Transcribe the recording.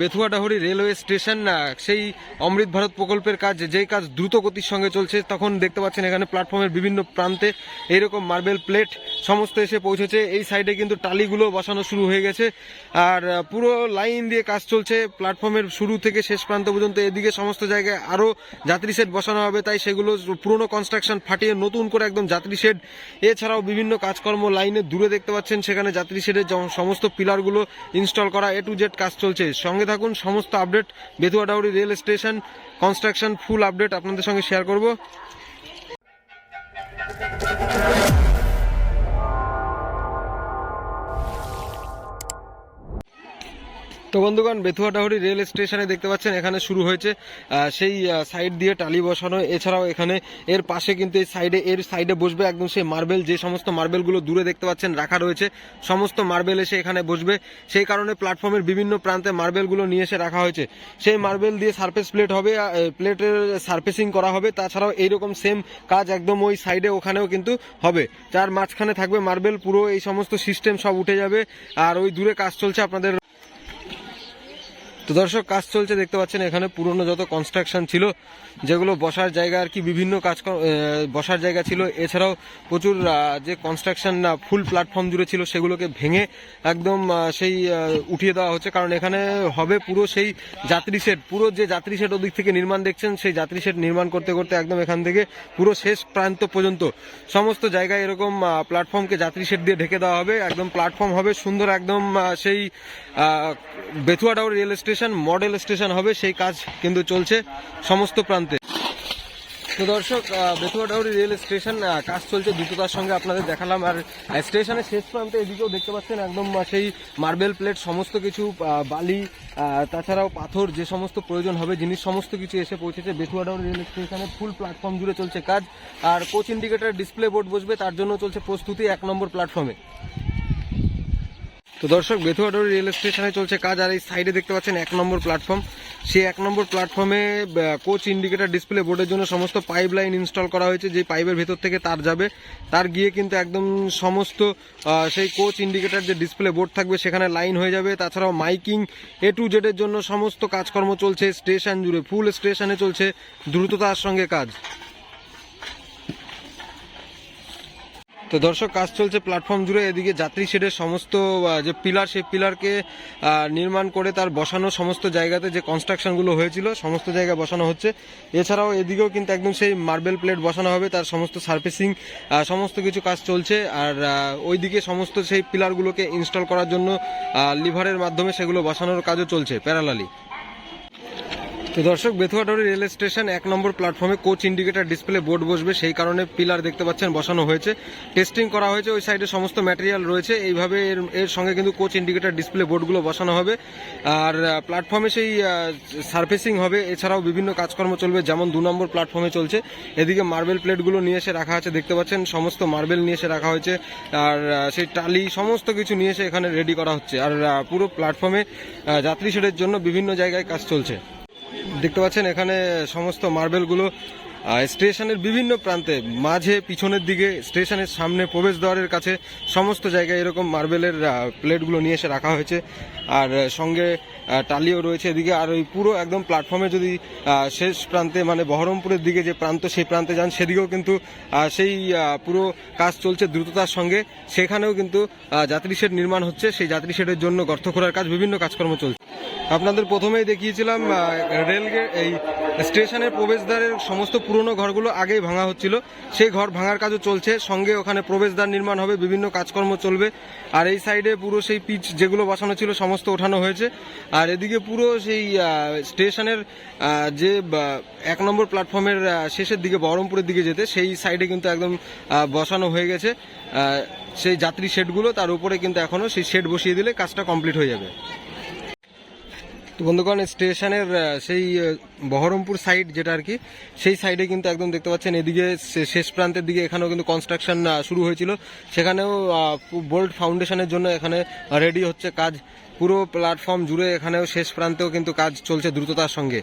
Bethuadahari railway station না, সেই অমৃত ভারত প্রকল্পের কাজ, যেই কাজ দ্রুত গতির সঙ্গে চলছে, তখন দেখতে পাচ্ছেন এখানে প্ল্যাটফর্মের বিভিন্ন প্রান্তে এইরকম মার্বেল প্লেট সমস্ত এসে পৌঁছেছে। এই সাইডে কিন্তু টালিগুলো বসানো শুরু হয়ে গেছে। আর পুরো লাইন দিয়ে কাজ চলছে। প্ল্যাটফর্মের শুরু থেকে শেষ প্রান্ত পর্যন্ত এদিকে সমস্ত জায়গায় আরও যাত্রী শেড বসানো হবে। তাই সেগুলো পুরনো কনস্ট্রাকশন ফাটিয়ে নতুন করে একদম যাত্রী শেড এছাড়াও বিভিন্ন কাজকর্ম লাইনে দূরে দেখতে পাচ্ছেন। সেখানে যাত্রী শেডের সমস্ত পিলারগুলো ইনস্টল করা এ টু জেড কাজ চলছে। সঙ্গে থাকুন, সমস্ত update Bethuadahari rail station construction full update আপনাদের সঙ্গে শেয়ার করব। তো বন্ধুগণ বেথুয়াডাহরি রেল স্টেশনে দেখতে পাচ্ছেন এখানে শুরু হয়েছে সেই সাইড দিয়ে টালি বসানো। এছাড়াও এখানে এর পাশে কিন্তু এই সাইডে, এর সাইডে বসবে একদম সেই মার্বেল, যে সমস্ত মার্বেলগুলো দূরে দেখতে পাচ্ছেন রাখা রয়েছে, সমস্ত মার্বেল এসে এখানে বসবে। সেই কারণে প্ল্যাটফর্মের বিভিন্ন প্রান্তে মার্বেলগুলো নিয়ে এসে রাখা হয়েছে। সেই মার্বেল দিয়ে সারফেস প্লেট হবে প্লেটের সারফেসিং করা হবে। তাছাড়াও এইরকম সেম কাজ একদম ওই সাইডে ওখানেও কিন্তু হবে। যার মাঝখানে থাকবে মার্বেল, পুরো এই সমস্ত সিস্টেম সব উঠে যাবে। আর ওই দূরে কাজ চলছে আপনাদের তো দর্শক, কাজ চলছে, দেখতে পাচ্ছেন এখানে পুরনো যত কনস্ট্রাকশন ছিল, যেগুলো বসার জায়গা আর কি বিভিন্ন কাজ বসার জায়গা ছিল। এছাড়াও প্রচুর যে কনস্ট্রাকশন ফুল প্ল্যাটফর্ম জুড়ে ছিল, সেগুলোকে ভেঙে একদম সেই উঠিয়ে দেওয়া হচ্ছে। কারণ এখানে হবে পুরো সেই যাত্রী সেট পুরো যে যাত্রী সেট ওদিক থেকে নির্মাণ দেখছেন, সেই যাত্রী সেট নির্মাণ করতে করতে একদম এখান থেকে পুরো শেষ প্রান্ত পর্যন্ত সমস্ত জায়গায় এরকম প্ল্যাটফর্মকে যাত্রী সেট দিয়ে ঢেকে দেওয়া হবে। একদম প্ল্যাটফর্ম হবে সুন্দর, একদম সেই Bethuadahari rail station model station হবে, সেই কাজ কিন্তু চলছে সমস্ত প্রান্তে। তো দর্শক বেথুয়াডাউরি রেল স্টেশন কাজ চলছে দ্রুততার সঙ্গে আপনাদের দেখালাম। আর স্টেশনের শেষ প্রান্তে এদিকেও দেখতে পাচ্ছেন একদম সেই মার্বেল প্লেট সমস্ত কিছু বালি তাছাড়াও পাথর, যে সমস্ত প্রয়োজন হবে, জিনিস, সমস্ত কিছু এসে পৌঁছেছে বেথুয়াডাউরি রেল স্টেশনে ফুল প্ল্যাটফর্ম জুড়ে চলছে কাজ। আর কোচ ইন্ডিকেটার ডিসপ্লে বোর্ড বসবে, তার জন্য চলছে প্রস্তুতি এক নম্বর প্ল্যাটফর্মে তো দর্শক বেথুয়াডোরি রেল স্টেশনে চলছে কাজ, আর এই সাইডে দেখতে পাচ্ছেন এক নম্বর প্ল্যাটফর্ম। সেই এক নম্বর প্ল্যাটফর্মে কোচ ইন্ডিকেটার ডিসপ্লে বোর্ডের জন্য সমস্ত পাইপ লাইন ইনস্টল করা হয়েছে যে পাইপের ভেতর থেকে তার যাবে। তার গিয়ে কিন্তু একদম সমস্ত সেই কোচ ইন্ডিকেটার যে ডিসপ্লে বোর্ড থাকবে, সেখানে লাইন হয়ে যাবে। তাছাড়াও মাইকিং এ টু জেডের জন্য সমস্ত কাজকর্ম চলছে স্টেশন জুড়ে ফুল স্টেশনে চলছে, দ্রুততার সঙ্গে কাজ। তো দর্শক, কাজ চলছে প্ল্যাটফর্ম জুড়ে। এদিকে যাত্রী শেডের সমস্ত যে পিলার সেই পিলারকে নির্মাণ করে তার বসানো সমস্ত জায়গাতে যে কনস্ট্রাকশনগুলো হয়েছিল, সমস্ত জায়গায় বসানো হচ্ছে। এছাড়াও এদিকেও কিন্তু একদম সেই মার্বেল প্লেট বসানো হবে, তার সমস্ত সার্ফেসিং সমস্ত কিছু কাজ চলছে। আর ওইদিকে সমস্ত সেই পিলারগুলোকে ইনস্টল করার জন্য লিভারের মাধ্যমে সেগুলো বসানোর কাজও চলছে প্যারালালি তো দর্শক বেথুয়াডারি রেল স্টেশন এক নম্বর প্ল্যাটফর্মে কোচ ইন্ডিকেটর ডিসপ্লে বোর্ড বসবে। সেই কারণে পিলার দেখতে পাচ্ছেন, বসানো হয়েছে। টেস্টিং করা হয়েছে, ওই সাইডে সমস্ত ম্যাটেরিয়াল রয়েছে। এইভাবে এর এর সঙ্গে কিন্তু কোচ ইন্ডিকেটর ডিসপ্লে বোর্ডগুলো বসানো হবে। আর প্ল্যাটফর্মে সেই সার্ফেসিং হবে। এছাড়াও বিভিন্ন কাজকর্ম চলবে, যেমন দু নম্বর প্ল্যাটফর্মে চলছে। এদিকে মার্বেল প্লেটগুলো নিয়ে এসে রাখা আছে, দেখতে পাচ্ছেন, সমস্ত মার্বেল নিয়ে এসে রাখা হয়েছে। আর সেই টালি, সমস্ত কিছু নিয়ে এসে এখানে রেডি করা হচ্ছে। আর পুরো প্ল্যাটফর্মে যাত্রী শেডের জন্য বিভিন্ন জায়গায় কাজ চলছে। দেখতে পাচ্ছেন এখানে সমস্ত মার্বেলগুলো স্টেশনের বিভিন্ন প্রান্তে, মাঝে, পিছনের দিকে, স্টেশনের সামনে, প্রবেশদ্বারের কাছে, সমস্ত জায়গায় এরকম মার্বেলের প্লেটগুলো নিয়ে এসে রাখা হয়েছে। আর সঙ্গে টালিও রয়েছে এদিকে। আর ওই পুরো একদম প্ল্যাটফর্মে যদি শেষ প্রান্তে মানে বহরমপুরের দিকে যে প্রান্ত, সেই প্রান্তে যান, সেদিকেও কিন্তু সেই পুরো কাজ চলছে দ্রুততার সঙ্গে। সেখানেও কিন্তু যাত্রী শেড নির্মাণ হচ্ছে। সেই যাত্রী শেডের জন্য গর্ত খোঁড়ার কাজ, বিভিন্ন কাজকর্ম চলছে। আপনাদের প্রথমেই দেখিয়েছিলাম রেলগে, এই স্টেশনের প্রবেশদ্বারের সমস্ত পুরনো ঘরগুলো আগেই ভাঙা হচ্ছিল। সেই ঘর ভাঙার কাজও চলছে। সঙ্গে ওখানে প্রবেশদ্বার নির্মাণ হবে, বিভিন্ন কাজকর্ম চলবে। আর এই সাইডে পুরো সেই পিচ যেগুলো বসানো ছিল, সমস্ত ওঠানো হয়েছে। আর এদিকে পুরো সেই স্টেশনের যে এক নম্বর প্ল্যাটফর্মের শেষের দিকে, বহরমপুরের দিকে যেতে, সেই সাইডে কিন্তু একদম বসানো হয়ে গেছে। সেই যাত্রী শেডগুলো তার উপরে কিন্তু এখনও সেই শেড বসিয়ে দিলে কাজটা কমপ্লিট হয়ে যাবে। তো বন্ধুগণ, স্টেশনের সেই বহরমপুর সাইড যেটা আর কি, সেই সাইডে কিন্তু একদম দেখতে পাচ্ছেন, এদিকে শেষ প্রান্তের দিকে এখানেও কিন্তু কনস্ট্রাকশন শুরু হয়েছিল। সেখানেও বোল্ট ফাউন্ডেশনের জন্য এখানে রেডি হচ্ছে কাজ। পুরো প্ল্যাটফর্ম জুড়ে এখানেও শেষ প্রান্তেও কিন্তু কাজ চলছে দ্রুততার সঙ্গে।